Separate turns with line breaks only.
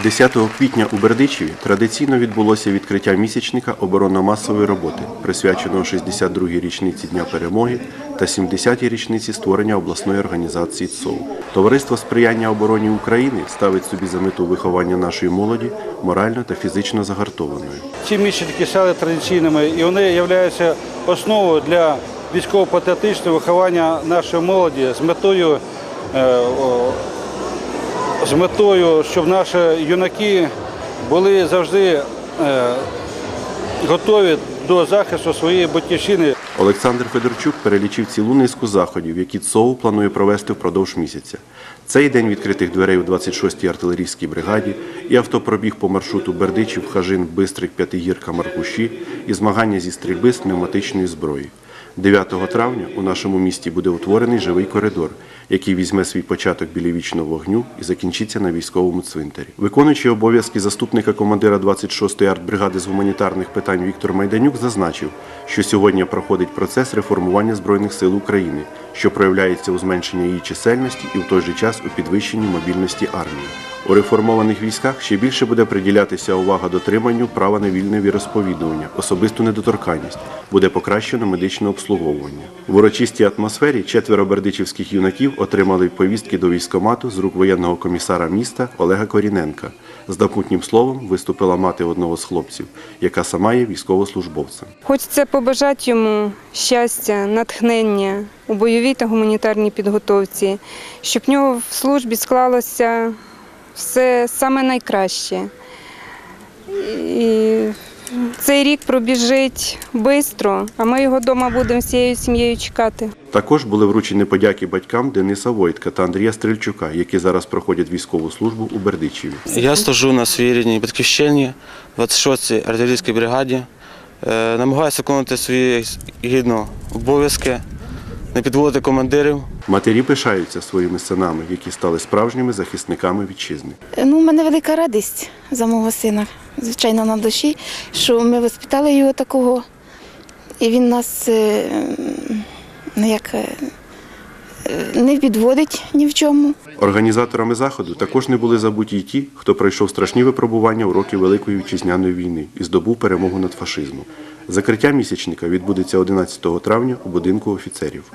10 квітня у Бердичеві традиційно відбулося відкриття місячника оборонно-масової роботи, присвяченого 62-й річниці Дня перемоги та 70-й річниці створення обласної організації ЦОВ. Товариство сприяння обороні України ставить собі за мету виховання нашої молоді морально та фізично загартованою.
Ці місячники стали традиційними і вони являються основою для військово-патріотичного виховання нашої молоді з метою, е, з метою, щоб наші юнаки були завжди е, готові до захисту своєї батьківщини.
Олександр Федорчук перелічив цілу низку заходів, які ЦОУ планує провести впродовж місяця. Цей день відкритих дверей у 26-й артилерійській бригаді і автопробіг по маршруту Бердичів, Хажин, Бистрик, П'ятигірка, Маркуші і змагання зі стрільби з пневматичної зброї. 9 травня у нашому місті буде утворений живий коридор, який візьме свій початок біля вічного вогню і закінчиться на військовому цвинтарі. Виконуючий обов'язки заступника командира 26-ї артбригади з гуманітарних питань Віктор Майданюк зазначив, що сьогодні проходить процес реформування Збройних сил України, що проявляється у зменшенні її чисельності і в той же час у підвищенні мобільності армії. У реформованих військах ще більше буде приділятися увага дотриманню права на вільне віросповідування, особисту недоторканність, буде покращено медичне обслуговування. В урочистій атмосфері четверо бердичівських юнаків отримали повістки до військомату з рук воєнного комісара міста Олега Коріненка. З напутнім словом виступила мати одного з хлопців, яка сама є військовослужбовцем.
Хочеться побажати йому щастя, натхнення у бойовій та гуманітарній підготовці, щоб в нього в службі склалося все саме найкраще. І цей рік пробіжить швидко, а ми його вдома будемо всією сім'єю чекати.
Також були вручені подяки батькам Дениса Войтка та Андрія Стрельчука, які зараз проходять військову службу у Бердичеві.
Я служу на своїй рідній батьківщині, 26-й артилерійській бригаді. Е, Намагаюся виконувати свої гідно обов'язки, не підводити командирів.
Матері пишаються своїми синами, які стали справжніми захисниками вітчизни.
Ну, у мене велика радість за мого сина, звичайно, на душі, що ми воспитали його такого, і він нас е, ну, як, е, не підводить ні в чому.
Організаторами заходу також не були забуті й ті, хто пройшов страшні випробування у роки Великої вітчизняної війни і здобув перемогу над фашизмом. Закриття місячника відбудеться 11 травня у будинку офіцерів.